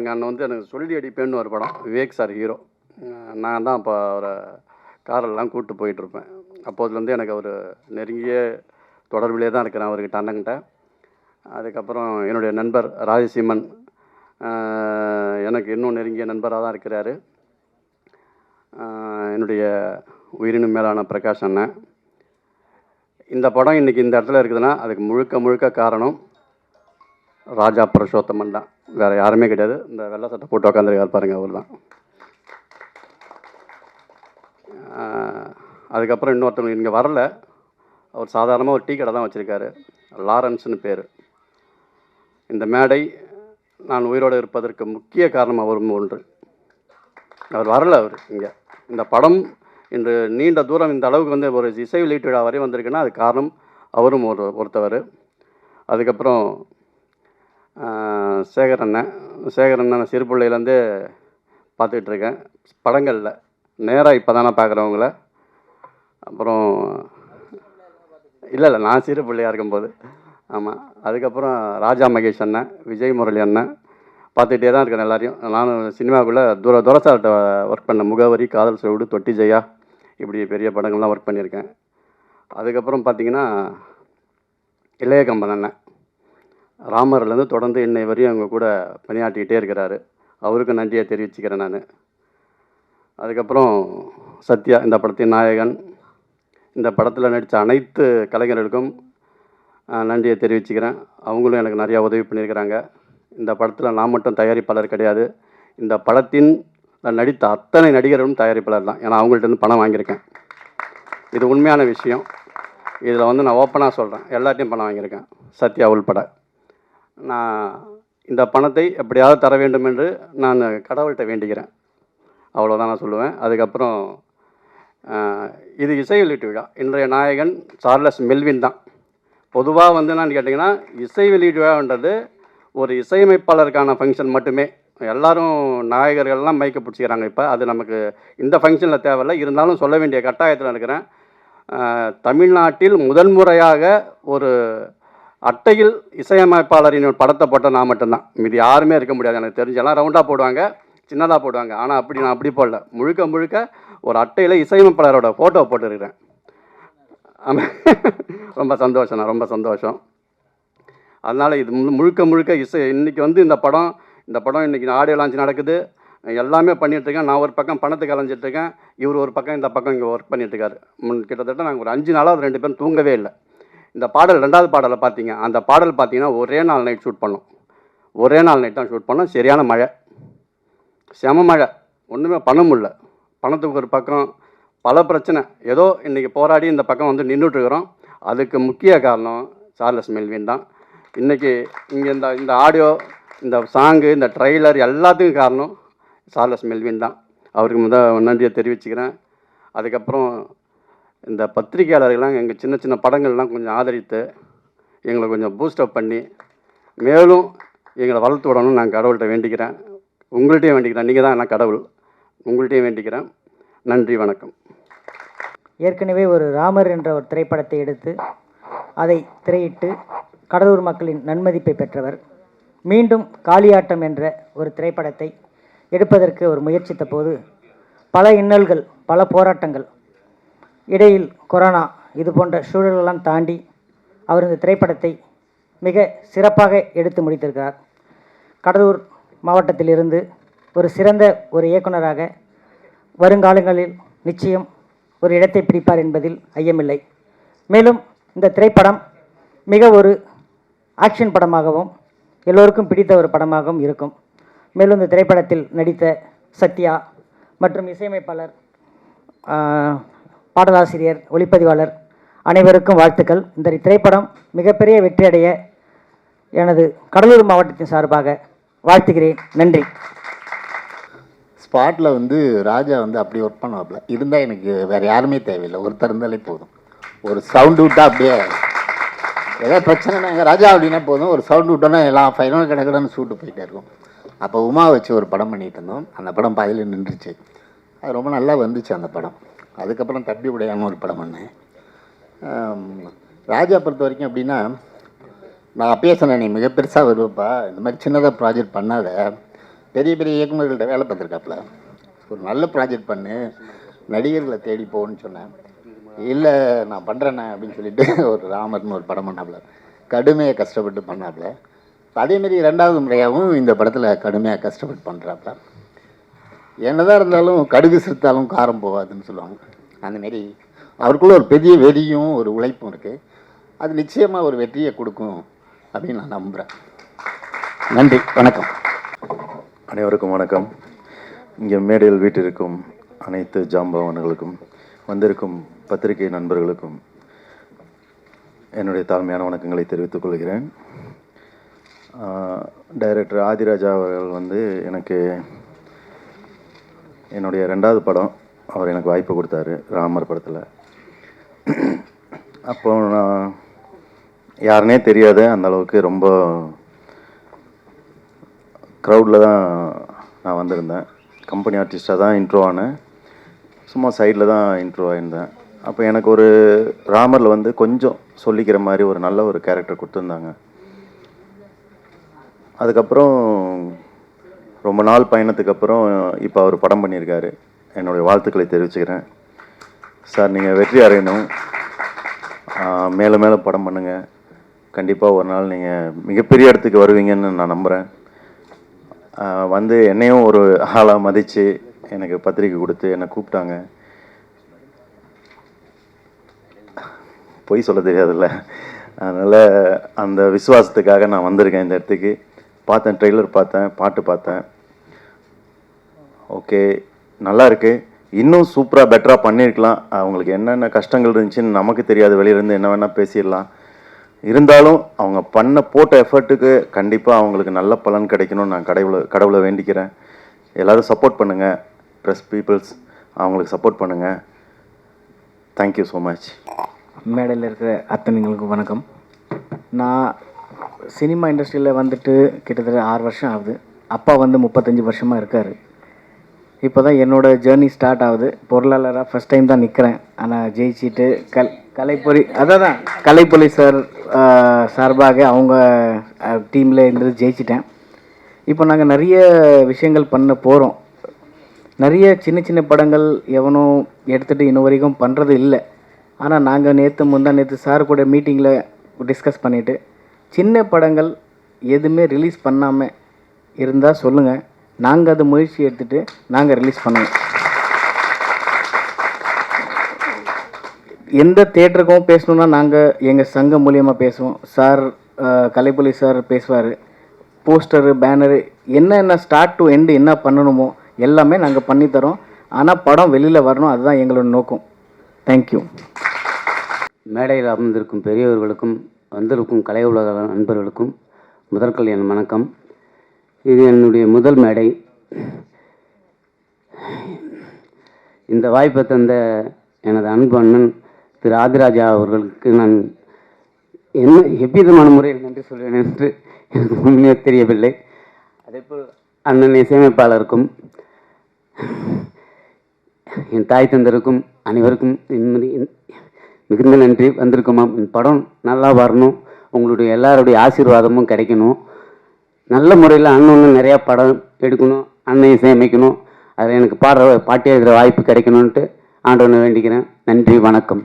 தங்க அண்ணன் வந்து எனக்கு சொல்லி அடிப்பேன்னு ஒரு படம். விவேக் சார் ஹீரோ நான் தான் அப்போ அவரை காரெல்லாம் கூப்பிட்டு போயிட்டுருப்பேன் அப்போதுலேருந்து எனக்கு அவர் நெருங்கிய தொடர்பிலே தான் இருக்கிறேன் அவர்கிட்ட அண்ணங்கிட்ட அதுக்கப்புறம் என்னுடைய நண்பர் ராஜசீமன் எனக்கு இன்னும் நெருங்கிய நண்பராக தான் இருக்கிறார். என்னுடைய உயிரினும் மேலான பிரகாஷ் அண்ணன். இந்த படம் இன்றைக்கி இந்த இடத்துல இருக்குதுன்னா அதுக்கு முழுக்க முழுக்க காரணம் ராஜா புருஷோத்தமன் தான். வேறு யாருமே கிடையாது. இந்த வெள்ளை சட்டை போட்டு உட்காந்துருக்காரு பாருங்க அவர் தான். அதுக்கப்புறம் இன்னொருத்தவங்க இங்கே வரல. அவர் சாதாரணமாக ஒரு டீ கடை தான் வச்சுருக்காரு. லாரன்ஸ்னு பேர். இந்த மேடை நான் உயிரோடு இருப்பதற்கு முக்கிய காரணம் அவரும் ஒன்று. அவர் வரல அவர் இங்கே. இந்த படம் இன்று நீண்ட தூரம் இந்த அளவுக்கு வந்து ஒரு இசை வெளியீட்டு விழா வரை வந்திருக்குன்னா அது காரணம் அவரும் ஒரு ஒருத்தவர். அதுக்கப்புறம் சேகர் அண்ணன். சேகர் அண்ணன் சிறு பிள்ளையிலேருந்து பார்த்துக்கிட்டு இருக்கேன் படங்களில். நேராக இப்போ தானே பார்க்குறவங்கள. அப்புறம் இல்லை இல்லை நான் சிறு பிள்ளையாக இருக்கும்போது. ஆமாம் அதுக்கப்புறம் ராஜா மகேஷ் அண்ணன் விஜய் முரளி அண்ணன். பார்த்துக்கிட்டே தான் இருக்கேன் எல்லாரையும். நானும் சினிமாவுக்குள்ளே தூர துரசார்கிட்ட ஒர்க் பண்ண முகவரி காதல் சோடு தொட்டி ஜெயா இப்படி பெரிய படங்கள்லாம் ஒர்க் பண்ணியிருக்கேன். அதுக்கப்புறம் பார்த்தீங்கன்னா இளைய கம்பன் அண்ணன். ராமர்லேருந்து தொடர்ந்து இன்னை வரையும் அவங்க கூட பணியாற்றிக்கிட்டே இருக்கிறாரு. அவருக்கும் நன்றியை தெரிவிச்சுக்கிறேன் நான். அதுக்கப்புறம் சத்யா இந்த படத்தின் நாயகன். இந்த படத்தில் நடித்த அனைத்து கலைஞர்களுக்கும் நன்றியை தெரிவிச்சுக்கிறேன். அவங்களும் எனக்கு நிறையா உதவி பண்ணியிருக்கிறாங்க. இந்த படத்தில் நான் மட்டும் தயாரிப்பாளர் கிடையாது. இந்த படத்தின் நான் நடித்த அத்தனை நடிகர்களும் தயாரிப்பாளர் தான். ஏன்னா அவங்கள்ட்ட இருந்து பணம் வாங்கியிருக்கேன். இது உண்மையான விஷயம். இதில் வந்து நான் ஓப்பனாக சொல்கிறேன் எல்லாத்தையும் பணம் வாங்கியிருக்கேன். சத்யா உள்பட. நான் இந்த பணத்தை எப்படியாவது தர வேண்டும் என்று நான் கடவுள்கிட்ட வேண்டிக்கிறேன் அவ்வளோதான் நான் சொல்லுவேன். அதுக்கப்புறம் இது இசை வெளியீட்டு விழா. இன்றைய நாயகன் சார்லஸ் மெல்வின் தான். பொதுவாக வந்து நான் கேட்டிங்கன்னா இசை வெளியீட்டு விழான்றது ஒரு இசையமைப்பாளருக்கான ஃபங்க்ஷன் மட்டுமே. எல்லாரும் நாயகர்கள்லாம் மைக்க பிடிச்சிக்கிறாங்க இப்போ. அது நமக்கு இந்த ஃபங்க்ஷனில் தேவையில்லை. இருந்தாலும் சொல்ல வேண்டிய கட்டாயத்தில் இருக்கிறேன். தமிழ்நாட்டில் முதன்முறையாக ஒரு அட்டையில் இசையமைப்பாளரின் படத்தை போட்ட நான் மட்டும்தான். மீது யாருமே இருக்க முடியாது. எனக்கு தெரிஞ்செல்லாம் ரவுண்டாக போடுவாங்க சின்னதாக போடுவாங்க. ஆனால் அப்படி நான் அப்படி போடல. முழுக்க முழுக்க ஒரு அட்டையில் இசையமைப்பாளரோட ஃபோட்டோ போட்டுருக்கிறேன். ரொம்ப சந்தோஷம் ரொம்ப சந்தோஷம். அதனால் இது முழுக்க முழுக்க இசை இன்றைக்கி வந்து இந்த படம் இந்த படம் இன்றைக்கி ஆடியோ லான்ச் நடக்குது. எல்லாமே பண்ணிகிட்ருக்கேன் நான் ஒரு பக்கம் பணத்துக்கு அலைஞ்சிட்ருக்கேன் இவர் ஒரு பக்கம் இந்த பக்கம் இங்கே ஒர்க் பண்ணிகிட்ருக்காரு முன் கிட்டத்தட்ட நாங்கள் ஒரு அஞ்சு நாளாக ரெண்டு பேரும் தூங்கவே இல்லை. இந்த பாடல் ரெண்டாவது பாடலை பார்த்தீங்க அந்த பாடல் பார்த்தீங்கன்னா ஒரே நாள் நைட் ஷூட் பண்ணோம். ஒரே நாள் நைட் தான் ஷூட் பண்ணோம். சரியான மழை. செம மழை. ஒன்றுமே பண்ண முடில பணத்துக்கு ஒரு பக்கம் பல பிரச்சனை. ஏதோ இன்றைக்கி போராடி இந்த பக்கம் வந்து நின்றுட்டுருக்குறோம் அதுக்கு முக்கிய காரணம் சார்லஸ் மெல்வின் தான். இன்றைக்கி இங்கே இந்த இந்த ஆடியோ இந்த சாங்கு இந்த ட்ரைலர் எல்லாத்துக்கும் காரணம் சார்லஸ் மெல்வின் தான். அவருக்கு முத நன்றியை தெரிவிச்சுக்கிறேன். அதுக்கப்புறம் இந்த பத்திரிகையாளர்கள்லாம் எங்கள் சின்ன சின்ன படங்கள்லாம் கொஞ்சம் ஆதரித்து எங்களை கொஞ்சம் பூஸ்டப் பண்ணி மேலும் எங்களை வளர்த்து விடணும்னு நான் கடவுள்கிட்ட வேண்டிக்கிறேன். உங்கள்கிட்டயும் வேண்டிக்கிறேன். நீங்கள் தான் நான் கடவுள். உங்கள்கிட்டயும் வேண்டிக்கிறேன். நன்றி வணக்கம். ஏற்கனவே ஒரு ராமர் என்ற ஒரு திரைப்படத்தை எடுத்து அதை திரையிட்டு கடலூர் மக்களின் நன்மதிப்பை பெற்றவர். மீண்டும் காளியாட்டம் என்ற ஒரு திரைப்படத்தை எடுப்பதற்கு ஒரு முயற்சித்த போது பல இன்னல்கள் பல போராட்டங்கள் இடையில் கொரோனா இது போன்ற சூழலெல்லாம் தாண்டி அவர் இந்த திரைப்படத்தை மிக சிறப்பாக எடுத்து முடித்திருக்கிறார். கடலூர் மாவட்டத்திலிருந்து ஒரு சிறந்த ஒரு இயக்குனராக வருங்காலங்களில் நிச்சயம் ஒரு இடத்தை பிடிப்பார் என்பதில் ஐயமில்லை. மேலும் இந்த திரைப்படம் மிக ஒரு ஆக்ஷன் படமாகவும் எல்லோருக்கும் பிடித்த ஒரு படமாகவும் இருக்கும். மேலும் இந்த திரைப்படத்தில் நடித்த சத்யா மற்றும் இசையமைப்பாளர் பாடலாசிரியர் ஒளிப்பதிவாளர் அனைவருக்கும் வாழ்த்துக்கள். இந்த திரைப்படம் மிகப்பெரிய வெற்றியடைய எனது கடலூர் மாவட்டத்தின் சார்பாக வாழ்த்துகிறேன். நன்றி. ஸ்பாட்டில் வந்து ராஜா வந்து அப்படி ஒர்க் பண்ணுவாப்புல இருந்தால் எனக்கு வேறு யாருமே தேவையில்லை. ஒருத்தர் இருந்தாலே போதும். ஒரு சவுண்டு விட்டால் அப்படியே ஏதாவது பிரச்சனைனா எங்கள் ராஜா அப்படின்னா போதும். ஒரு சவுண்டு விட்டோன்னா எல்லாம் ஃபைனல் கிடக்கடன்னு சூட்டு போயிட்டே இருக்கும். அப்போ உமா வச்சு ஒரு படம் பண்ணிகிட்டு இருந்தோம். அந்த படம் பாதியில் நின்றுச்சு. அது ரொம்ப நல்லா வந்துச்சு அந்த படம். அதுக்கப்புறம் தப்பி உடையாமல் ஒரு படம் பண்ணேன். ராஜா பொறுத்த வரைக்கும் அப்படின்னா நான் அப்பயே சொன்னேன் நீ மிக பெருசாக வருவப்பா. இந்த மாதிரி சின்னதாக ப்ராஜெக்ட் பண்ணாத. பெரிய பெரிய இயக்குநர்கள்ட்ட வேலை பார்த்துருக்காப்புல ஒரு நல்ல ப்ராஜெக்ட் பண்ணு. நடிகர்களை தேடி போகணுன்னு சொன்னேன். இல்லை நான் பண்ணுறேண்ணே அப்படின்னு சொல்லிட்டு ஒரு ராமர்னு ஒரு படம் பண்ணாப்புல கடுமையாக கஷ்டப்பட்டு பண்ணாப்புல அதேமாரி ரெண்டாவது முறையாகவும் இந்த படத்தில் கடுமையாக கஷ்டப்பட்டு பண்ணுறாப்புல என்னதான் இருந்தாலும் கடுகு சிறுத்தாலும் காரம் போகாதுன்னு சொல்லுவாங்க. அந்தமாரி அவருக்குள்ள ஒரு பெரிய வெறியும் ஒரு உழைப்பும் இருக்குது அது நிச்சயமாக ஒரு வெற்றியை கொடுக்கும் அப்படின்னு நான் நம்புகிறேன் நன்றி. வணக்கம். அனைவருக்கும் வணக்கம். இங்கே மேடையில் வீட்டிற்கும் அனைத்து ஜாம்பவான்களுக்கும் வந்திருக்கும் பத்திரிகை நண்பர்களுக்கும் என்னுடைய தாழ்மையான வணக்கங்களை தெரிவித்துக் கொள்கிறேன். டைரக்டர் ஆதிராஜா அவர்கள் வந்து எனக்கு என்னுடைய ரெண்டாவது படம் அவர் எனக்கு வாய்ப்பு கொடுத்தாரு ராமர் படத்தில். அப்போ நான் யாருனே தெரியாத அந்த அளவுக்கு ரொம்ப க்ரௌடில் தான் நான் வந்திருந்தேன். கம்பெனி ஆர்டிஸ்டாக தான் இன்ட்ரோ ஆனேன். சும்மா சைடில் தான் இன்ட்ரோ ஆயிருந்தேன். அப்போ எனக்கு ஒரு ராமரில் வந்து கொஞ்சம் சொல்லிக்கிற மாதிரி ஒரு நல்ல ஒரு கேரக்டர் கொடுத்துருந்தாங்க. அதுக்கப்புறம் ரொம்ப நாள் பயணத்துக்கு அப்புறம் இப்போ அவர் படம் பண்ணியிருக்காரு. என்னுடைய வாழ்த்துக்களை தெரிவிச்சுக்கிறேன். சார் நீங்கள் வெற்றி அடையணும். மேலே மேலே படம் பண்ணுங்கள் கண்டிப்பாக ஒரு நாள் நீங்கள் மிகப்பெரிய இடத்துக்கு வருவீங்கன்னு நான் நம்புகிறேன் வந்து என்னையும் ஒரு ஆளாக மதித்து எனக்கு பத்திரிக்கை கொடுத்து என்னை கூப்பிட்டாங்க. பொய் சொல்ல தெரியாதுல்ல. அதனால் அந்த விசுவாசத்துக்காக நான் வந்திருக்கேன் இந்த இடத்துக்கு. பார்த்தேன் ட்ரெய்லர் பார்த்தேன் பாட்டு பார்த்தேன். ஓகே நல்லாருக்கு இன்னும் சூப்பராக பெட்டராக பண்ணியிருக்கலாம். அவங்களுக்கு என்னென்ன கஷ்டங்கள் இருந்துச்சுன்னு நமக்கு தெரியாது. வெளியிலேருந்து என்ன வேணால் பேசிடலாம். இருந்தாலும் அவங்க பண்ண போட்ட எஃபர்ட்டுக்கு கண்டிப்பாக அவங்களுக்கு நல்ல பலன் கிடைக்கணும்னு நான் கடவுளை கடவுளை வேண்டிக்கிறேன். எல்லோரும் சப்போர்ட் பண்ணுங்கள் ப்ரெஸ் பீப்புள்ஸ் அவங்களுக்கு சப்போர்ட் பண்ணுங்கள் தேங்க்யூ ஸோ மச் மேடையில் இருக்கிற அத்தனைங்களுக்கும் வணக்கம். நான் சினிமா இண்டஸ்ட்ரியில் வந்துட்டு கிட்டத்தட்ட ஆறு வருஷம் ஆகுது. அப்பா வந்து முப்பத்தஞ்சு வருஷமாக இருக்கார். இப்போ தான் என்னோடய ஜேர்னி ஸ்டார்ட் ஆகுது. பொருளாளராக ஃபஸ்ட் டைம் தான் நிற்கிறேன் ஆனால் ஜெயிச்சிட்டு கல் கலைப்பொறி அதான் தான் கலைப்பொலி சார் சார்பாக அவங்க டீமில் இருந்து ஜெயிச்சிட்டேன். இப்போ நாங்கள் நிறைய விஷயங்கள் பண்ண போகிறோம் நிறைய சின்ன சின்ன படங்கள் எவனும் எடுத்துகிட்டு இன்ன வரைக்கும் பண்ணுறது இல்லை. ஆனால் நாங்கள் நேற்று முந்தா நேற்று சார் கூட மீட்டிங்கில் டிஸ்கஸ் பண்ணிவிட்டு சின்ன படங்கள் எதுவுமே ரிலீஸ் பண்ணாமல் இருந்தால் சொல்லுங்கள் நாங்கள் அதை முயற்சி எடுத்துகிட்டு நாங்கள் ரிலீஸ் பண்ணுவோம். எந்த தேட்டருக்கும் பேசணுன்னா நாங்கள் எங்கள் சங்கம் மூலியமாக பேசுவோம். சார் கலைப்புலி சார் பேசுவார். போஸ்டரு பேனரு என்னென்ன ஸ்டார்ட் டு எண்டு என்ன பண்ணணுமோ எல்லாமே நாங்கள் பண்ணித்தரோம் ஆனால் படம் வெளியில் வரணும் அதுதான் எங்களோட நோக்கம். தேங்க்யூ மேடையில் அமர்ந்திருக்கும் பெரியவர்களுக்கும் வந்திருக்கும் கலை உலக நண்பர்களுக்கும் முதற்கல் என் வணக்கம். இது என்னுடைய முதல் மேடை. இந்த வாய்ப்பை தந்த எனது அன்பு அண்ணன் திரு ஆதிராஜா அவர்களுக்கு நான் என்ன எவ்விதமான முறையில் நன்றி சொல்வேன் என்று எனக்கு உண்மையாக தெரியவில்லை. அதேபோல் அண்ணன் இசையமைப்பாளருக்கும் என் தாய் தந்தருக்கும் அனைவருக்கும் இன்மதி- மிகுந்த நன்றி வந்திருக்குமா? படம் நல்லா வரணும். உங்களுடைய எல்லாருடைய ஆசீர்வாதமும் கிடைக்கணும். நல்ல முறையில் அண்ணன் நிறையா படம் எடுக்கணும் அண்ணன் இசையமைக்கணும். அதில் எனக்கு பாடுற பாட்டு எழுதுகிற வாய்ப்பு கிடைக்கணுன்ட்டு ஆண்டவனை வேண்டிக்கிறேன். நன்றி வணக்கம்.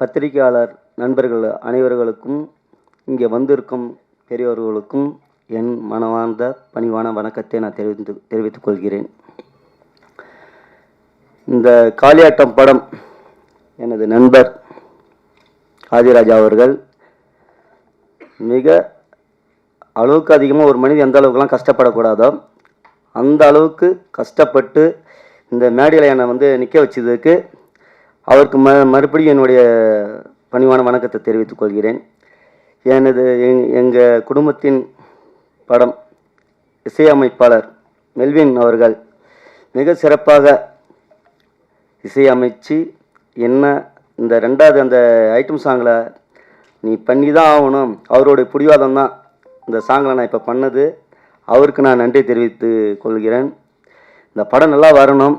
பத்திரிகையாளர் நண்பர்கள் அனைவர்களுக்கும் இங்கே வந்திருக்கும் பெரியவர்களுக்கும் என் மனவார்ந்த பணிவான வணக்கத்தை நான் தெரிவித்து தெரிவித்துக் கொள்கிறேன். இந்த காளியாட்டம் படம் எனது நண்பர் ஆதிராஜா அவர்கள் மிக அளவுக்கு அதிகமாக ஒரு மனிதன் எந்த அளவுக்குலாம் கஷ்டப்படக்கூடாதோ அந்த அளவுக்கு கஷ்டப்பட்டு இந்த மேடையில் என்னை வந்து நிற்க வச்சதுக்கு அவருக்கு ம மறுபடியும் என்னுடைய பணிவான வணக்கத்தை தெரிவித்துக் கொள்கிறேன். எனது எங் எங்கள் குடும்பத்தின் படம் இசையமைப்பாளர் மெல்வின் அவர்கள் மிக சிறப்பாக இசையமைச்சு என்ன இந்த ரெண்டாவது அந்த ஐட்டம் சாங்கில் நீ பண்ணி தான் ஆகணும். அவருடைய பிடிவாதம் தான். இந்த சாங்கில் நான் இப்போ பண்ணது. அவருக்கு நான் நன்றி தெரிவித்து கொள்கிறேன். இந்த படம் நல்லா வரணும்.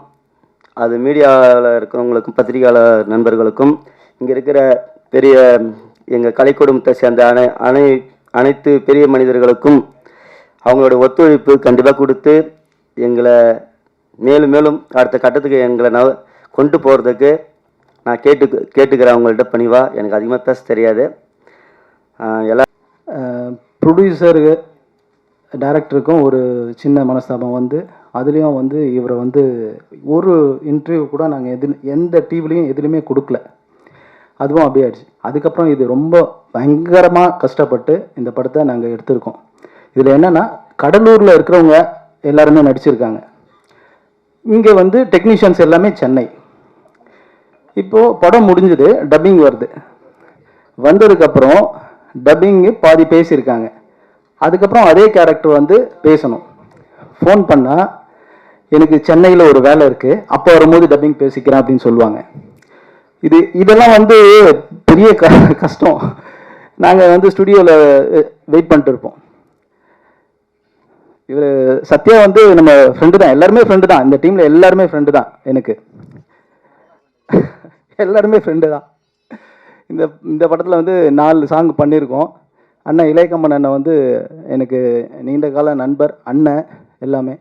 அது மீடியாவில் இருக்கிறவங்களுக்கும் பத்திரிகையாளர் நண்பர்களுக்கும் இங்கே இருக்கிற பெரிய எங்கள் கலை குடும்பத்தை சேர்ந்த அனை அனை அனைத்து பெரிய மனிதர்களுக்கும் அவங்களோட ஒத்துழைப்பு கண்டிப்பாக கொடுத்து எங்களை மேலும் மேலும் அடுத்த கட்டத்துக்கு எங்களை ந கொண்டு போகிறதுக்கு நான் கேட்டு கேட்டுக்கிறேன் அவங்கள்ட்ட பணிவா எனக்கு அதிகமாக பேச தெரியாது. எல்லா ப்ரொடியூசருக்கு டைரக்டருக்கும் ஒரு சின்ன மனஸ்தாபம் வந்து அதுலேயும் வந்து இவரை வந்து ஒரு இன்டர்வியூ கூட நாங்கள் எது எந்த டிவிலையும் எதுலேயுமே கொடுக்கல. அதுவும் அப்படியே ஆயிடுச்சு. அதுக்கப்புறம் இது ரொம்ப பயங்கரமாக கஷ்டப்பட்டு இந்த படத்தை நாங்கள் எடுத்திருக்கோம். இதில் என்னென்னா கடலூரில் இருக்கிறவங்க எல்லாருமே நடிச்சிருக்காங்க. இங்கே வந்து டெக்னீஷியன்ஸ் எல்லாமே சென்னை. இப்போது படம் முடிஞ்சது டப்பிங் வருது. வந்ததுக்கப்புறம் டப்பிங்கு பாதி பேசியிருக்காங்க. அதுக்கப்புறம் அதே கேரக்டர் வந்து பேசணும். ஃபோன் பண்ணால் எனக்கு சென்னையில் ஒரு வேலை இருக்குது அப்போ வரும்போது டப்பிங் பேசிக்கிறேன் அப்படின்னு சொல்லுவாங்க. இது இதெல்லாம் வந்து பெரிய க கஷ்டம். நாங்கள் வந்து ஸ்டுடியோவில் வெயிட் பண்ணிட்டு இருப்போம். இவர் சத்யா வந்து நம்ம ஃப்ரெண்டு தான். எல்லாருமே ஃப்ரெண்டு தான். இந்த டீமில் எல்லாருமே ஃப்ரெண்டு தான் எனக்கு. எல்லாருமே ஃப்ரெண்டு தான். இந்த இந்த படத்தில் வந்து நாலு சாங் பண்ணியிருக்கோம். அண்ணன் இளையக்கம்மன் அண்ணன் வந்து எனக்கு நீண்ட கால நண்பர் அண்ணன் எல்லாமே.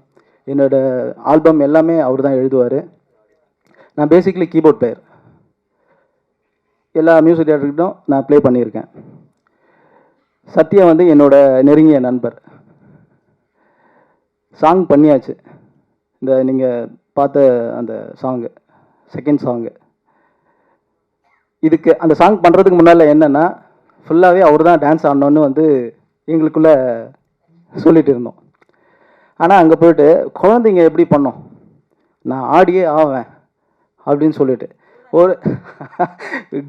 என்னோட ஆல்பம் எல்லாமே அவர் தான் எழுதுவார். நான் பேசிக்கலி கீபோர்ட் பிளேயர் எல்லா மியூசிக் டேரக்டர்கிட்டும் நான் ப்ளே பண்ணியிருக்கேன். சத்யா வந்து என்னோட நெருங்கிய நண்பர். சாங் பண்ணியாச்சு. இந்த நீங்கள் பார்த்த அந்த சாங்கு செகண்ட் சாங்கு இதுக்கு அந்த சாங் பண்ணுறதுக்கு முன்னால் என்னென்னா ஃபுல்லாகவே அவர் தான் டான்ஸ் ஆடணும்னு வந்து எங்களுக்குள்ளே சொல்லிட்டு இருந்தோம். ஆனால் அங்கே போயிட்டு குழந்தைங்க எப்படி பண்ணோம்? நான் ஆடியே ஆவேன் அப்படின்னு சொல்லிட்டு. ஒரு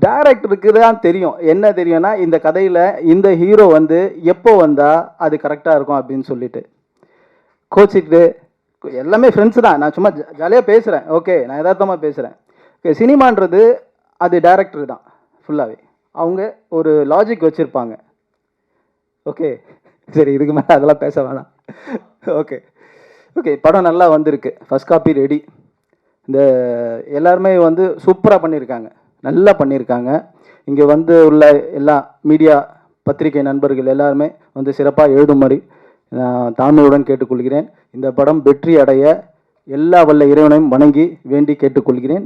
டேரக்டருக்கு தான் தெரியும். என்ன தெரியும்னா இந்த கதையில் இந்த ஹீரோ வந்து எப்போ வந்தால் அது கரெக்டாக இருக்கும் அப்படின்னு சொல்லிட்டு. கோச்சிக்கிட்டு எல்லாமே ஃப்ரெண்ட்ஸ் தான். நான் சும்மா ஜாலியாக பேசுகிறேன் ஓகே நான் யதார்த்தமாக பேசுகிறேன் ஓகே சினிமான்றது அது டைரக்டர் தான் ஃபுல்லாகவே அவங்க ஒரு லாஜிக் வச்சுருப்பாங்க. ஓகே சரி இதுக்கு மேலே அதெல்லாம் பேச வேணாம். ஓகே ஓகே படம் நல்லா வந்திருக்கு. ஃபஸ்ட் காப்பி ரெடி இந்த எல்லாருமே வந்து சூப்பராக பண்ணியிருக்காங்க நல்லா பண்ணியிருக்காங்க இங்கே வந்து உள்ள எல்லா மீடியா பத்திரிகை நண்பர்கள் எல்லாருமே வந்து சிறப்பாக எழுதும்படி நான் தாழ்மையுடன் கேட்டுக்கொள்கிறேன். இந்த படம் வெற்றி அடைய எல்லா வல்ல இறைவனையும் வணங்கி வேண்டி கேட்டுக்கொள்கிறேன்.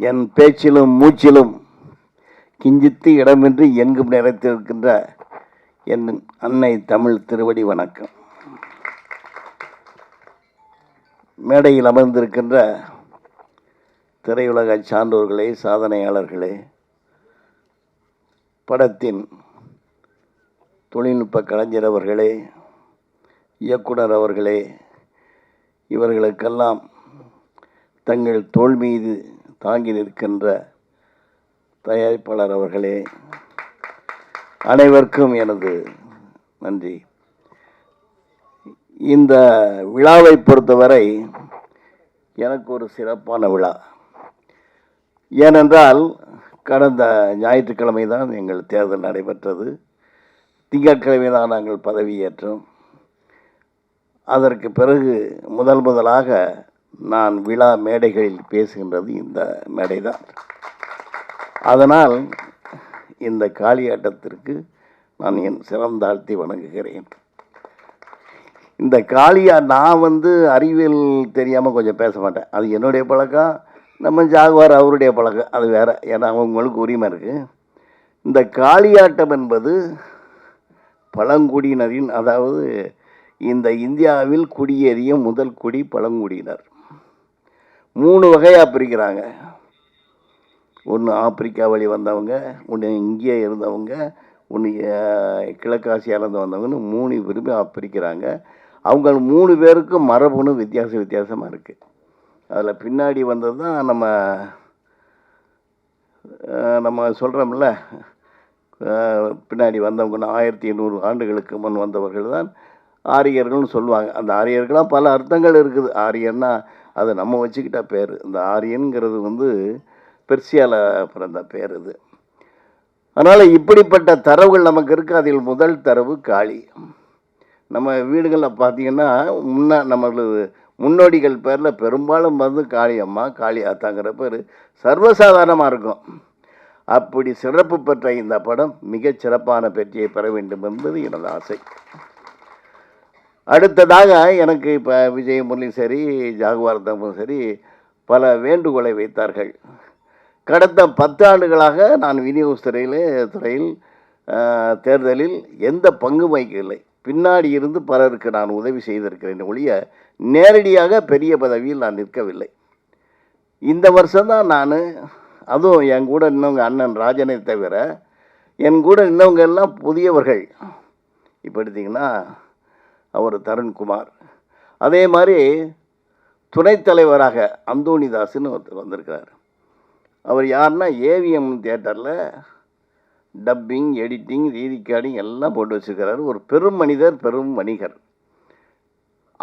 என் பேச்சிலும் மூச்சிலும் கிஞ்சித்து இடமின்றி எங்கும் நிறைத்திருக்கின்ற என் அன்னை தமிழ் திருவடி வணக்கம். மேடையில் அமர்ந்திருக்கின்ற திரையுலக சான்றோர்களே சாதனையாளர்களே படத்தின் தொழில்நுட்ப கலைஞர் அவர்களே இயக்குனர் அவர்களே இவர்களுக்கெல்லாம் தங்கள் தோல் மீது தாங்கி நிற்கின்ற தயாரிப்பாளர் அவர்களே அனைவருக்கும் எனது நன்றி. இந்த விழாவை பொறுத்தவரை எனக்கு ஒரு சிறப்பான விழா. ஏனென்றால் கடந்த ஞாயிற்றுக்கிழமை தான் எங்கள் தேர்தல் நடைபெற்றது. திங்கட்கிழமை தான் நாங்கள் பதவியேற்றோம். அதற்கு பிறகு முதல் முதலாக நான் விழா மேடைகளில் பேசுகின்றது இந்த மேடை தான் அதனால் இந்த காளியாட்டத்திற்கு நான் என் சிறந்தாழ்த்தி வணங்குகிறேன். இந்த காளியா நான் வந்து அறிவியல் தெரியாமல் கொஞ்சம் பேச மாட்டேன். அது என்னுடைய பழக்கம் நம்ம ஜாகுவார் அவருடைய பழக்கம் அது வேறு. ஏன்னா அவங்களுக்கு உரிமை இருக்குது இந்த காளியாட்டம் என்பது பழங்குடியினரின் அதாவது இந்த இந்தியாவில் குடியேறிய முதல் குடி பழங்குடியினர். மூணு வகையாக பிரிக்கிறாங்க. ஒன்று ஆப்பிரிக்கா வழி வந்தவங்க ஒன்று இங்கே இருந்தவங்க ஒன்று கிழக்காசியாலேருந்து வந்தவங்கன்னு மூணு விரும்பி பிரிக்கிறாங்க. அவங்க மூணு பேருக்கும் மரபணு வித்தியாச வித்தியாசமாக இருக்குது அதில் பின்னாடி வந்தது தான் நம்ம நம்ம சொல்கிறோம்ல பின்னாடி வந்தவங்க ஆயிரத்தி எண்ணூறு ஆண்டுகளுக்கு முன் வந்தவர்கள் தான் ஆரியர்கள்னு சொல்லுவாங்க. அந்த ஆரியர்களாக பல அர்த்தங்கள் இருக்குது. ஆரியர்னால் அது நம்ம வச்சுக்கிட்ட பேர். இந்த ஆரியன்கிறது வந்து பெர்சியால பிறந்த பேர் இது. அதனால் இப்படிப்பட்ட தரவுகள் நமக்கு இருக்குது அதில் முதல் தரவு காளி. நம்ம வீடுகளில் பார்த்தீங்கன்னா முன்ன நம்மளது முன்னோடிகள் பேரில் பெரும்பாலும் வந்து காளியம்மா காளி ஆத்தாங்கிற பேர் சர்வசாதாரணமாக இருக்கும். அப்படி சிறப்பு பெற்ற இந்த படம் மிகச் சிறப்பான வெற்றியை பெற வேண்டும் என்பது எனது ஆசை. அடுத்ததாக எனக்கு இப்போ விஜய் சரி ஜாகுவார் தம்பும் சரி பல வேண்டுகோளை வைத்தார்கள். கடந்த பத்தாண்டுகளாக நான் விநியோகஸ் துறையில் துறையில் தேர்தலில் எந்த பங்கும் வகிக்கவில்லை. பின்னாடி இருந்து பலருக்கு நான் உதவி செய்திருக்கிறேன் ஒழிய நேரடியாக பெரிய பதவியில் நான் நிற்கவில்லை. இந்த வருஷம்தான் நான் அதுவும் என் கூட இன்னவங்க அண்ணன் ராஜனை தவிர என் கூட இன்னவங்க எல்லாம் புதியவர்கள். இப்போ எடுத்திங்கன்னா அவர் தருண்குமார். அதே மாதிரி துணைத் தலைவராக அந்தோணிதாஸ்னு ஒருத்தர் வந்திருக்கிறார். அவர் யாருன்னா ஏவிஎம் தியேட்டரில் டப்பிங் எடிட்டிங் ரீரிகார்டிங் எல்லாம் போட்டு வச்சுருக்கிறாரு. ஒரு பெரும் மனிதர் பெரும் வணிகர்.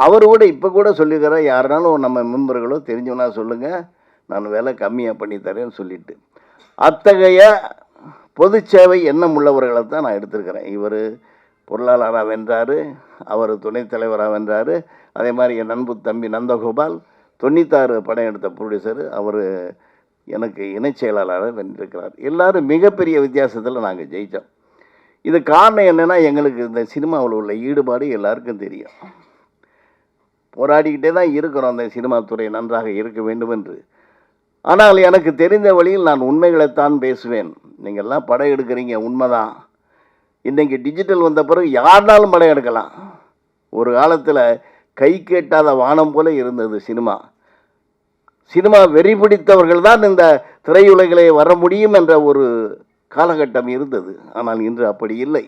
அவர் கூட இப்போ கூட சொல்லியிருக்கிறார் யாருனாலும் நம்ம மெம்பர்களோ தெரிஞ்சவனா சொல்லுங்கள் நான் விலை கம்மியாக பண்ணி தரேன்னு சொல்லிட்டு. அத்தகைய பொது சேவை எண்ணம் உள்ளவர்களை தான் நான் எடுத்திருக்கிறேன். இவர் பொருளாளராக வென்றார் அவர் துணைத் தலைவராக வென்றார். அதே மாதிரி என் நண்பு தம்பி நந்தகோபால் தொண்ணூத்தாறு படம் எடுத்த ப்ரொடியூசர் அவர் எனக்கு இணைச் செயலாளராக வென்றிருக்கிறார். எல்லாரும் மிகப்பெரிய வித்தியாசத்தில் நாங்கள் ஜெயித்தோம் இது காரணம் என்னென்னா எங்களுக்கு இந்த சினிமாவில் உள்ள ஈடுபாடு எல்லாருக்கும் தெரியும். போராடிக்கிட்டே தான் இருக்கிறோம் அந்த சினிமா துறை நன்றாக இருக்க வேண்டும் என்று. ஆனால் எனக்கு தெரிந்த வழியில் நான் உண்மைகளைத்தான் பேசுவேன். நீங்கள்லாம் படம் எடுக்கிறீங்க உண்மைதான். இன்றைக்கி டிஜிட்டல் வந்த பிறகு யாருனாலும் படம் எடுக்கலாம். ஒரு காலத்தில் கை கேட்டாத வானம் போல இருந்தது சினிமா. சினிமா வெறி பிடித்தவர்கள் தான் இந்த திரையுலகிலே வர முடியும் என்ற ஒரு காலகட்டம் இருந்தது. ஆனால் இன்று அப்படி இல்லை.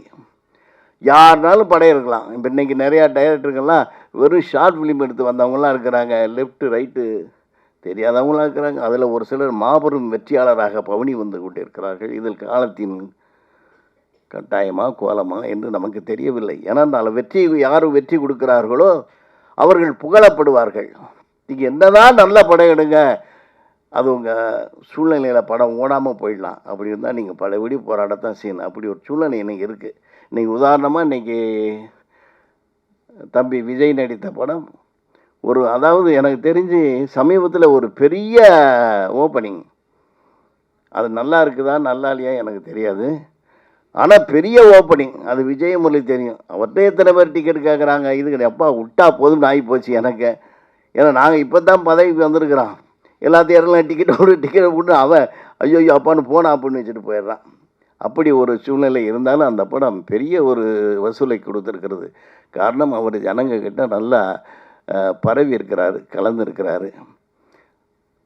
யாருனாலும் படம் எடுக்கலாம். இப்போ இன்றைக்கி நிறையா டைரக்டர்கள்லாம் வெறும் ஷார்ட் ஃபிலிம் எடுத்து வந்தவங்களாம் இருக்கிறாங்க. லெஃப்ட்டு ரைட்டு தெரியாதவங்களாம் இருக்கிறாங்க. அதில் ஒரு சிலர் மாபெரும் வெற்றியாளராக பவனி வந்து கொண்டிருக்கிறார்கள். இதில் காலத்தின் கட்டாயமா கோலமா என்று நமக்கு தெரியவில்லை. ஏன்னா நாளை வெற்றி யார் வெற்றி கொடுக்கிறார்களோ அவர்கள் புகழப்படுவார்கள். நீங்கள் என்னதான் நல்ல படம் எடுங்க அது உங்கள் சூழ்நிலையில் படம் ஓடாமல் போயிடலாம். அப்படி இருந்தால் நீங்கள் பலபடி போராடத்தான் செய்யணும். அப்படி ஒரு சூழ்நிலை இன்னைக்கு இருக்குது இன்றைக்கி உதாரணமாக இன்றைக்கி தம்பி விஜய் நடித்த படம். ஒரு அதாவது எனக்கு தெரிஞ்சு சமீபத்தில் ஒரு பெரிய ஓப்பனிங். அது நல்லா இருக்குதா நல்லா இல்லையா எனக்கு தெரியாது. ஆனால் பெரிய ஓப்பனிங் அது விஜயமுரளி தெரியும். அவர்கிட்ட எத்தனை பேர் டிக்கெட் கேட்குறாங்க இது எப்பா விட்டா போதும்னு நாய் போச்சு எனக்கு. ஏன்னா நாங்கள் இப்போ தான் பதவிக்கு வந்திருக்கிறோம். எல்லாத்தையும் இடம்லாம் டிக்கெட் ஒரு டிக்கெட் போட்டு அவன் ஐயோ ஐயோ அப்பான்னு போனா அப்படின்னு வச்சுட்டு போயிடுறான். அப்படி ஒரு சூழ்நிலை இருந்தாலும் அந்த படம் பெரிய ஒரு வசூலை கொடுத்துருக்கிறது. காரணம் அவர் ஜனங்கக்கிட்ட நல்லா பரவி இருக்கிறாரு கலந்துருக்கிறாரு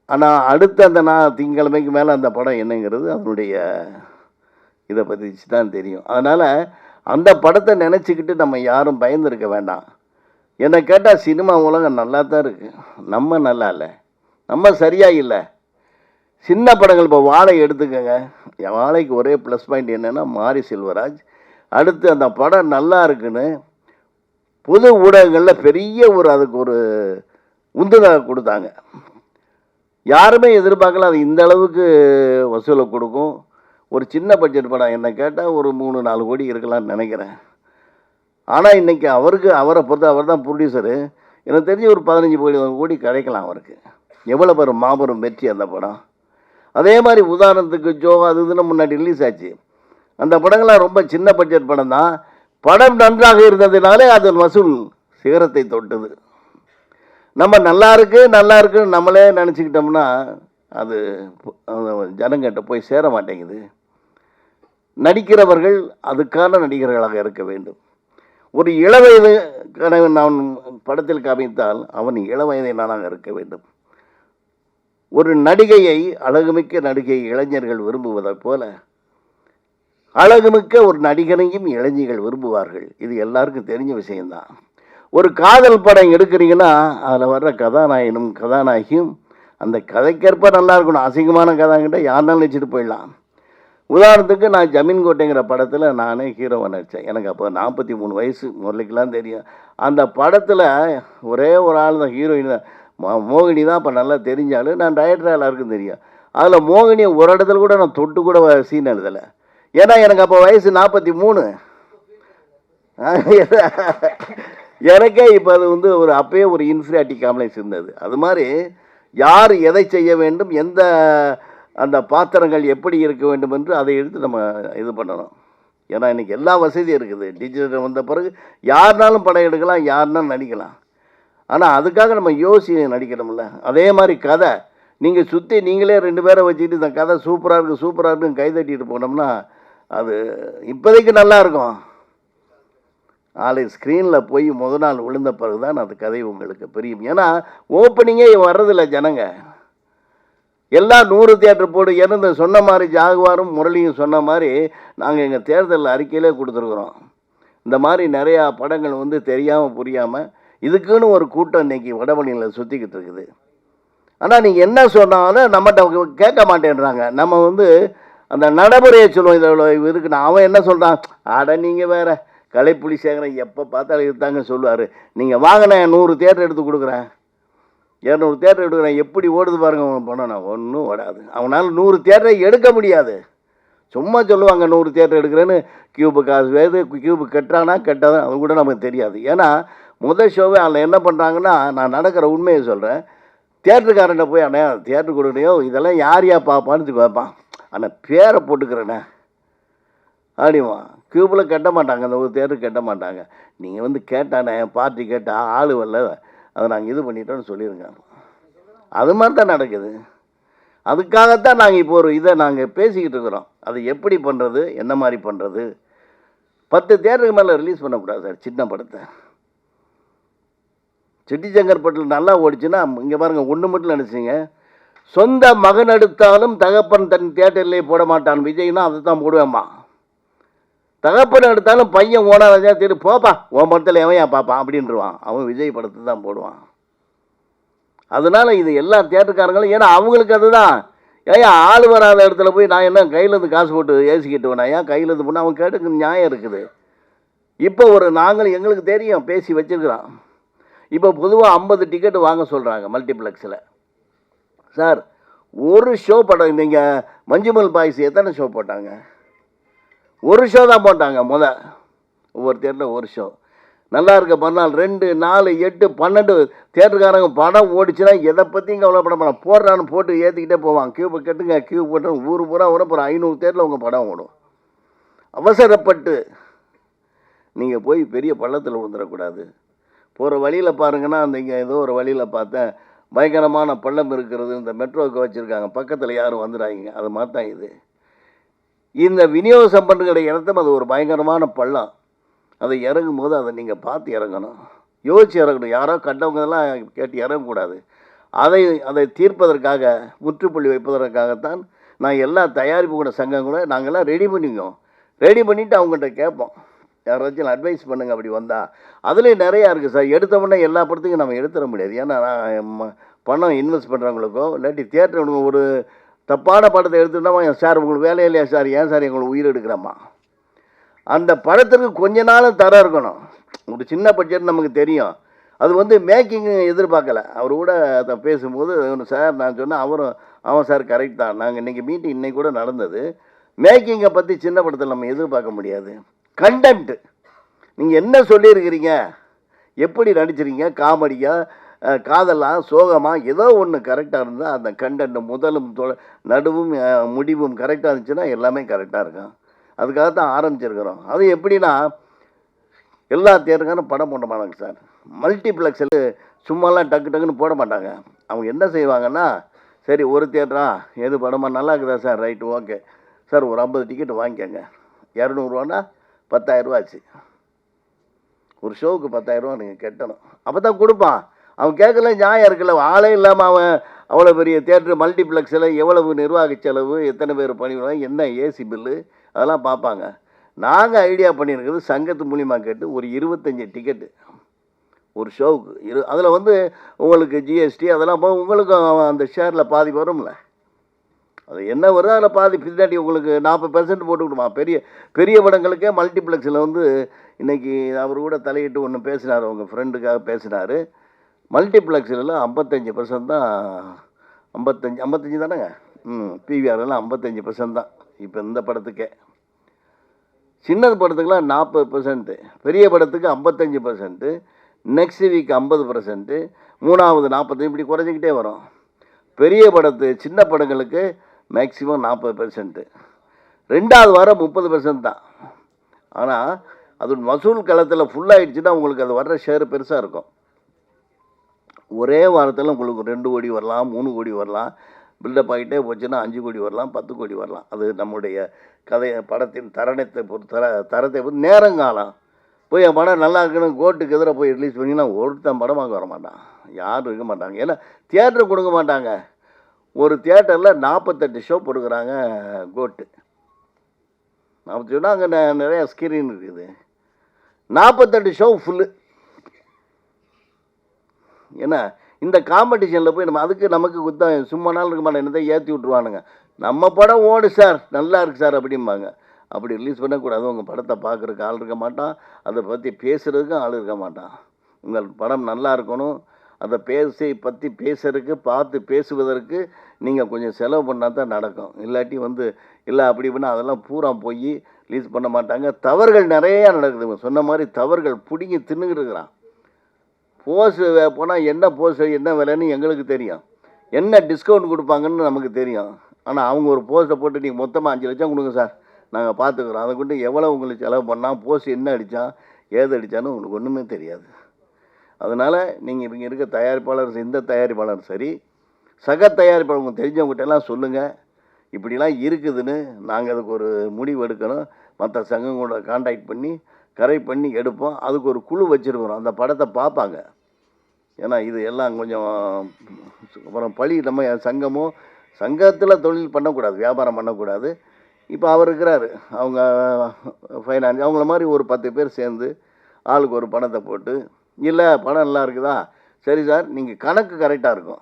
ஆனால் அடுத்த அந்த நான் திங்கிழமைக்கு மேலே அந்த படம் என்னங்கிறது அதனுடைய இதை பற்றி தான் தெரியும். அதனால் அந்த படத்தை நினச்சிக்கிட்டு நம்ம யாரும் பயந்துருக்க வேண்டாம். என்னை கேட்டால் சினிமா உலகம் நல்லா தான் இருக்குது நம்ம நல்லா இல்லை. நம்ம சரியாக இல்லை. சின்ன படங்கள் இப்போ வாழை எடுத்துக்கோங்க. என் வாழைக்கு ஒரே ப்ளஸ் பாயிண்ட் என்னென்னா மாரி செல்வராஜ். அடுத்து அந்த படம் நல்லா இருக்குன்னு பொது ஊடகங்களில் பெரிய ஒரு அதுக்கு ஒரு உந்துதலை கொடுத்தாங்க. யாருமே எதிர்பார்க்கல அது இந்த அளவுக்கு வசூலை கொடுக்கும். ஒரு சின்ன பட்ஜெட் படம் என்னை கேட்டால் ஒரு மூணு நாலு கோடி இருக்கலாம்னு நினைக்கிறேன். ஆனால் இன்றைக்கி அவருக்கு அவரை பொறுத்த அவர் தான் ப்ரொடியூசரு எனக்கு தெரிஞ்சு ஒரு பதினஞ்சு கோடி கோடி கிடைக்கலாம் அவருக்கு. எவ்வளோ பெரும் மாபெரும் வெற்றி அந்த படம். அதே மாதிரி உதாரணத்துக்கு ஜோ அது இதுன்னு முன்னாடி ரிலீஸ் ஆச்சு. அந்த படங்கள்லாம் ரொம்ப சின்ன பட்ஜெட் படம் தான். படம் நன்றாக இருந்ததுனாலே அது வசூல் சிகரத்தை தொட்டது. நம்ம நல்லா இருக்கு நல்லா இருக்குன்னு நம்மளே நினச்சிக்கிட்டோம்னா அது ஜனங்கிட்ட போய் சேர மாட்டேங்குது. நடிக்கிறவர்கள் அதுக்கான நடிகர்களாக இருக்க வேண்டும். ஒரு இளவயது கணவன் நான் படத்தில் காமித்தால் அவன் இளவயதை நானாக இருக்க வேண்டும். ஒரு நடிகையை அழகுமிக்க நடிகை இளைஞர்கள் விரும்புவதைப் போல அழகுமிக்க ஒரு நடிகனையும் இளைஞர்கள் விரும்புவார்கள். இது எல்லாருக்கும் தெரிஞ்ச விஷயம்தான். ஒரு காதல் படம் எடுக்கிறீங்கன்னா அதில் வர்ற கதாநாயகனும் கதாநாயகியும் அந்த கதைக்கேற்ப நல்லா இருக்கணும். அசிங்கமான கதாங்கிட்ட யாருனாலும் வச்சுட்டு போயிடலாம். உதாரணத்துக்கு நான் ஜமீன் கோட்டைங்கிற படத்தில் நானே ஹீரோவை நடித்தேன் எனக்கு அப்போ நாற்பத்தி மூணு வயசு முரளிக்கெலாம் தெரியும். அந்த படத்தில் ஒரே ஒரு ஆள் தான் ஹீரோயின் தான். மோகினி தான் அப்போ நல்லா தெரிஞ்சாலும் நான் டைரக்டர் எல்லாருக்கும் தெரியும். அதில் மோகினியை ஒரு இடத்துல கூட நான் தொட்டு கூட சீன் எழுதலை. ஏன்னா எனக்கு அப்போ வயசு நாற்பத்தி மூணு. எனக்கே இப்போ அது வந்து ஒரு அப்பயே ஒரு இன்ஃபிரியாரிட்டி காம்ப்ளெக்ஸ் இருந்தது. அது மாதிரி யார் எதை செய்ய வேண்டும் எந்த அந்த பாத்திரங்கள் எப்படி இருக்க வேண்டும் என்று அதை எடுத்து நம்ம இது பண்ணணும். ஏன்னா இன்னைக்கு எல்லா வசதியும் இருக்குது. டிஜிட்டல் வந்த பிறகு யாருனாலும் படம் எடுக்கலாம் யாருனாலும் நடிக்கலாம். ஆனால் அதுக்காக நம்ம யோசி நடிக்கணும்ல. அதே மாதிரி கதை. நீங்கள் சுற்றி நீங்களே ரெண்டு பேரை வச்சுக்கிட்டு இந்த கதை சூப்பராக இருக்குது சூப்பராக இருக்குன்னு கை தட்டிட்டு போனோம்னா அது இப்போதைக்கு நல்லா இருக்கும். நாளை ஸ்க்ரீனில் போய் முத நாள் விழுந்த பிறகு தான் அது கதை உங்களுக்கு புரியும். ஏன்னா ஓப்பனிங்கே வர்றதில்ல ஜனங்க. எல்லாம் நூறு தேட்டர் போடு இருந்து சொன்ன மாதிரி ஜாகுவாரும் முரளியும் சொன்ன மாதிரி நாங்கள் எங்கள் தேர்தல் அறிக்கையிலே கொடுத்துருக்குறோம். இந்த மாதிரி நிறையா படங்கள் வந்து தெரியாமல் புரியாமல் இதுக்குன்னு ஒரு கூட்டம் இன்றைக்கி வடபழனியில் சுற்றிக்கிட்டு இருக்குது. ஆனால் நீங்கள் என்ன சொன்னாலும் நம்மகிட்ட கேட்க மாட்டேன்றாங்க. நம்ம வந்து அந்த நடைமுறையை சொல்லுவோம். இதில் இருக்குன்னு அவன் என்ன சொல்கிறான் அட நீங்கள் வேறு. கலைப்புலி சேகரன் எப்போ பார்த்தாலும் இதுதாங்க சொல்லுவார். நீங்கள் வாங்கினேன் நூறு தேட்டர் எடுத்து கொடுக்குறேன். இரநூறு தேட்டர் எடுக்கிறேன் எப்படி ஓடுது பாருங்க அவன் படம் நான் ஒன்றும் ஓடாது. அவனால் நூறு தேட்டரை எடுக்க முடியாது. சும்மா சொல்லுவாங்க நூறு தேட்டர் எடுக்கிறேன்னு கியூபு காசு வேறு கியூபு கட்டுறானா கெட்டாதான் அது கூட நமக்கு தெரியாது. ஏன்னா முதல் ஷோவே அதில் என்ன பண்ணுறாங்கன்னா நான் நடக்கிற உண்மையை சொல்கிறேன் தேட்டருக்காரன்ட்ட போய் அண்ணே தேட்டர் கொடுக்கணையோ இதெல்லாம் யார் யா பார்ப்பான்னு பார்ப்பான் ஆனால் பேரை போட்டுக்கிறேண்ணே. அப்படிமா கியூபில் கட்ட மாட்டாங்க அந்த ஒரு தேட்டர் கட்ட மாட்டாங்க. நீங்கள் வந்து கேட்டானே பார்ட்டி கேட்டால் ஆள் வரல. அதை நாங்கள் இது பண்ணிட்டோம்னு சொல்லிடுங்க அது மாதிரி தான் நடக்குது. அதுக்காகத்தான் நாங்கள் இப்போ ஒரு இதை நாங்கள் பேசிக்கிட்டு இருக்கிறோம். அது எப்படி பண்ணுறது என்ன மாதிரி பண்ணுறது பத்து தேட்டருக்கு மேலே ரிலீஸ் பண்ணக்கூடாது சார் சின்ன படத்தை. செட்டிச்சங்கர்பட்டில் நல்லா ஓடிச்சுன்னா இங்கே பாருங்கள் ஒன்று மட்டும் நினச்சிங்க சொந்த மகன் எடுத்தாலும் தகப்பன் தன் தேட்டர்லேயே போட மாட்டான். விஜய்னா அதை தான் போடுவேம்மா. தகப்பன் எடுத்தாலும் பையன் ஓடாதான் சரி போப்பா உன் படத்தில் எவன் ஏன் பார்ப்பான் அப்படின்றவான். அவன் விஜய் படத்தை தான் போடுவான். அதனால இது எல்லா தேட்டருக்காரங்களும் ஏன்னா அவங்களுக்கு அதுதான். ஏன் ஆள் வராத இடத்துல போய் நான் என்ன கையிலேருந்து காசு போட்டு ஏசிக்கிட்டு வேணா? ஏன் கையிலேருந்து போனால் அவன் கேட்டுக்கு நியாயம் இருக்குது. இப்போ ஒரு நாங்கள் எங்களுக்கு தெரியும் பேசி வச்சிருக்கிறோம். இப்போ பொதுவாக ஐம்பது டிக்கெட் வாங்க சொல்கிறாங்க மல்டிப்ளெக்ஸில் சார் ஒரு ஷோ படம் நீங்கள் மஞ்சுமல் பாய்ஸ் எத்தனை ஷோ போட்டாங்க? ஒரு ஷோ தான் போட்டாங்க முத. ஒவ்வொரு தேட்டரில் ஒரு ஷோ நல்லா இருக்க மறுநாள் ரெண்டு நாலு எட்டு பன்னெண்டு தேட்டருக்காரங்க படம் ஓடிச்சுன்னா எதை பற்றியும் கவலைப்பட மாட்டான். போடுறான்னு போட்டு ஏற்றிக்கிட்டே போவான். கியூ கட்டுங்க கியூ போட்டு ஊர் பூரா விட அப்புறம் ஐநூறு தேட்டரில் உங்கள் படம் ஓடும். அவசரப்பட்டு நீங்கள் போய் பெரிய பள்ளத்தில் விழுந்துடக்கூடாது போகிற வழியில் பாருங்கன்னா அந்த இங்கே ஏதோ ஒரு வழியில் பார்த்தேன். பயங்கரமான பள்ளம் இருக்கிறது. இந்த மெட்ரோவுக்கு வச்சுருக்காங்க. பக்கத்தில் யாரும் வந்துடாதீங்க. அது மாதிரி தான் இது. இந்த விநியோக சம்பந்துகிற இடத்தும் அது ஒரு பயங்கரமான பள்ளம். அதை இறங்கும் போது அதை நீங்கள் பார்த்து இறங்கணும். யோசிச்சு இறங்கணும். யாரோ கண்டவங்கெல்லாம் கேட்டு இறங்கக்கூடாது. அதை அதை தீர்ப்பதற்காக முற்றுப்புள்ளி வைப்பதற்காகத்தான் நான் எல்லா தயாரிப்பு கூட சங்கம் கூட நாங்கள்லாம் ரெடி பண்ணிக்கோம். ரெடி பண்ணிவிட்டு அவங்கள்ட்ட கேட்போம். யாராச்சும் அட்வைஸ் பண்ணுங்கள் அப்படி வந்தால் அதுலேயும் நிறையா இருக்குது சார். எடுத்த உடனே எல்லா படத்துக்கும் நம்ம எடுத்துட முடியாது. ஏன்னா நான் பணம் இன்வெஸ்ட் பண்ணுறவங்களுக்கோ இல்லாட்டி தியேட்டர் ஒரு தப்பான படத்தை எடுத்துட்டோமா சார் உங்களுக்கு வேலை இல்லையா சார்? ஏன் சார் எங்களுக்கு உயிர் எடுக்கிறோமா அந்த படத்துக்கு கொஞ்ச நாளும் தரம் இருக்கணும். ஒரு சின்ன பட்ஜெட் நமக்கு தெரியும். அது வந்து மேக்கிங் எதிர்பார்க்கல. அவர் கூட அதை பேசும்போது சார் நான் சொன்னேன் அவரும் அவன் சார் கரெக்ட் தான். நாங்கள் இன்றைக்கி மீட்டிங் இன்றைக்கி கூட நடந்தது. மேக்கிங்கை பற்றி சின்ன படத்தில் நம்ம எதிர்பார்க்க முடியாது. கண்டென்ட்டு நீங்கள் என்ன சொல்லியிருக்கிறீங்க? எப்படி நடிச்சிருக்கீங்க? காமெடியாக காதலாக சோகமாக ஏதோ ஒன்று கரெக்டாக இருந்தால் அந்த கண்டென்ட் முதலும் தொ- நடுவும் முடிவும் கரெக்டாக இருந்துச்சுன்னா எல்லாமே கரெக்டாக இருக்கும். அதுக்காக தான் ஆரம்பிச்சிருக்கிறோம். அது எப்படின்னா எல்லா தேட்டருக்காரும் படம் போட மாட்டாங்க சார். மல்டிப்ளெக்ஸில் சும்மாலாம் டக்கு டக்குன்னு போட மாட்டாங்க. அவங்க என்ன செய்வாங்கன்னா சரி ஒரு தேட்டரா எது படமா? நல்லா இருக்குதா சார்? Right okay. சார் ஒரு ஐம்பது டிக்கெட் வாங்கிக்கோங்க. இரநூறுவானா பத்தாயிரரூவா ஆச்சு. ஒரு ஷோவுக்கு பத்தாயிரரூவா நீங்கள் கட்டணும். அப்போ தான் கொடுப்பான். அவன் கேட்கல நியாயம் இருக்குல்ல ஆளே இல்லாமல் அவன் அவ்வளோ பெரிய தேட்டர் மல்டிப்ளெக்ஸில் எவ்வளவு நிர்வாக செலவு எத்தனை பேர் பண்ணிவிடுவாங்க என்ன ஏசி பில்லு அதெல்லாம் பார்ப்பாங்க. நாங்கள் ஐடியா பண்ணியிருக்கிறது சங்கத்து மூலியமாக கேட்டு ஒரு இருபத்தஞ்சி டிக்கெட்டு ஒரு ஷோவுக்கு. இரு அதில் வந்து உங்களுக்கு ஜிஎஸ்டி அதெல்லாம் போக உங்களுக்கும் அந்த ஷேரில் பாதி வரும்ல. அது என்ன வருதோ அதில் பாதி பின்னாடி உங்களுக்கு நாற்பது பெர்சன்ட் போட்டுக்கிடுமா பெரிய பெரிய படங்களுக்கே மல்டிப்ளெக்ஸில் வந்து இன்றைக்கி அவர் கூட தலையிட்டு ஒன்று பேசினார் உங்கள் ஃப்ரெண்டுக்காக பேசினார். மல்டிப்ளெக்ஸில் ஐம்பத்தஞ்சு பர்சன்ட் தான் ஐம்பத்தஞ்சு ஐம்பத்தஞ்சு தானேங்க? ம் பிவிஆர்லாம் ஐம்பத்தஞ்சு பர்சன்ட் தான் இப்போ இந்த படத்துக்கே. சின்னது படத்துக்குலாம் நாற்பது பர்சன்ட்டு பெரிய படத்துக்கு ஐம்பத்தஞ்சு பர்சன்ட்டு நெக்ஸ்ட் வீக் ஐம்பது பர்சன்ட்டு மூணாவது நாற்பத்தஞ்சு இப்படி குறைஞ்சிக்கிட்டே வரும். பெரிய படத்து சின்ன படங்களுக்கு மேக்ஸிமம் நாற்பது பெர்சன்ட்டு ரெண்டாவது வாரம் முப்பது பெர்சன்ட் தான். ஆனால் அது வசூல் களத்தில் ஃபுல்லாகிடுச்சுன்னா உங்களுக்கு அது வர்ற ஷேர் பெருசாக இருக்கும். ஒரே வாரத்தில் உங்களுக்கு ரெண்டு கோடி வரலாம் மூணு கோடி வரலாம் பில்டப் ஆகிட்டே போச்சுன்னா அஞ்சு கோடி வரலாம் பத்து கோடி வரலாம். அது நம்முடைய கதை படத்தின் தரணத்தை பொறுத்து தர தரத்தை பொறுத்து நேரங்காலம். போய் என் படம் நல்லா இருக்குன்னு கோர்ட்டுக்கு எதிராக போய் ரிலீஸ் பண்ணிங்கன்னா ஒருத்தன் படம் வாங்க வர மாட்டான். யாரும் இருக்க மாட்டாங்க. ஏன்னா தியேட்டர் கொடுக்க மாட்டாங்க. ஒரு தியேட்டரில் நாற்பத்தெட்டு ஷோ கொடுக்குறாங்க கோட்டு. நாற்பத்தி அங்கே நிறையா ஸ்க்ரீன் இருக்குது. நாற்பத்தெட்டு ஷோ ஃபுல்லு ஏன்னா இந்த காம்படிஷனில் போய் நம்ம அதுக்கு நமக்கு குத்தம் சும்மா நாள் இருக்க மாட்டேன். என்னதை ஏற்றி விட்ருவானுங்க நம்ம படம் ஓடு சார். நல்லா இருக்கு சார் அப்படிம்பாங்க. அப்படி ரிலீஸ் பண்ணக்கூடாது. உங்கள் படத்தை பார்க்குறக்கு ஆள் இருக்க மாட்டான். அதை பற்றி பேசுகிறதுக்கும் ஆள் இருக்க மாட்டான். உங்கள் படம் நல்லா இருக்கணும். அதை பேசி பற்றி பேசுறதுக்கு பார்த்து பேசுவதற்கு நீங்கள் கொஞ்சம் செலவு பண்ணால் தான் நடக்கும். இல்லாட்டி வந்து இல்லை அப்படி இப்படின்னா அதெல்லாம் பூரா போய் ரிலீஸ் பண்ண மாட்டாங்க. தவறுகள் நிறையா நடக்குதுங்க. சொன்ன மாதிரி தவறுகள் பிடிங்கி தின்னுக்கிட்டு இருக்கிறான். போஸ் போனால் என்ன போஸ் என்ன விலைன்னு எங்களுக்கு தெரியும். என்ன டிஸ்கவுண்ட் கொடுப்பாங்கன்னு நமக்கு தெரியும். ஆனால் அவங்க ஒரு போஸ்ட்டை போட்டு நீங்கள் மொத்தமாக அஞ்சு லட்சம் கொடுங்க சார். நாங்கள் பார்த்துக்குறோம் அதை கொண்டு எவ்வளோ உங்களுக்கு செலவு பண்ணால் போஸ்ட் என்ன அடித்தான் ஏது அடித்தான்னு உங்களுக்கு ஒன்றுமே தெரியாது. அதனால் நீங்கள் இவங்க இருக்க தயாரிப்பாளர் எந்த தயாரிப்பாளர் சரி. சக தயாரிப்பாளர் உங்கள் தெரிஞ்சவங்ககிட்ட எல்லாம் சொல்லுங்கள் இப்படிலாம் இருக்குதுன்னு நாங்கள் அதுக்கு ஒரு முடிவு எடுக்கணும். மற்ற சங்கங்களோட காண்டாக்ட் பண்ணி கரை பண்ணி எடுப்போம். அதுக்கு ஒரு குழு வச்சுருக்குறோம். அந்த படத்தை பார்ப்பாங்க. ஏன்னா இது எல்லாம் கொஞ்சம் அப்புறம் பழி நம்ம சங்கமும் சங்கத்தில் தொழில் பண்ணக்கூடாது வியாபாரம் பண்ணக்கூடாது. இப்போ அவர் இருக்கிறாரு. அவங்க ஃபைனான்ஸ் அவங்கள மாதிரி ஒரு பத்து பேர் சேர்ந்து ஆளுக்கு ஒரு பணத்தை போட்டு இல்லை பணம் நல்லா இருக்குதா? சரி சார் நீங்கள் கணக்கு கரெக்டாக இருக்கும்.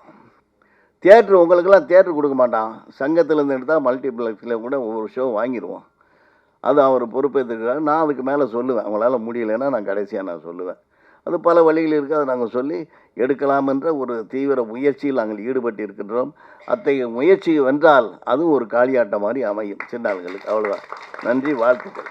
தேட்ரு உங்களுக்கெல்லாம் தேட்ரு கொடுக்க மாட்டான். சங்கத்திலேருந்து எடுத்தால் மல்டிப்ளெக்ஸில் கூட ஒவ்வொரு ஷோ வாங்கிடுவோம் அது அவர் பொறுப்பேற்றுக்கிறாரு நான் அதுக்கு மேலே சொல்லுவேன். அவங்களால முடியலைன்னா நான் கடைசியாக நான் சொல்லுவேன். அது பல வழிகள் இருக்குது அதை நாங்கள் சொல்லி எடுக்கலாம் என்ற ஒரு தீவிர முயற்சியில் நாங்கள் ஈடுபட்டு இருக்கின்றோம் அத்தகைய முயற்சி வென்றால் அதுவும் ஒரு காளியாட்டம் மாதிரி அமையும். சின்ன ஆளுங்களுக்கு அவ்வளோதான் நன்றி. வாழ்த்துக்கள்.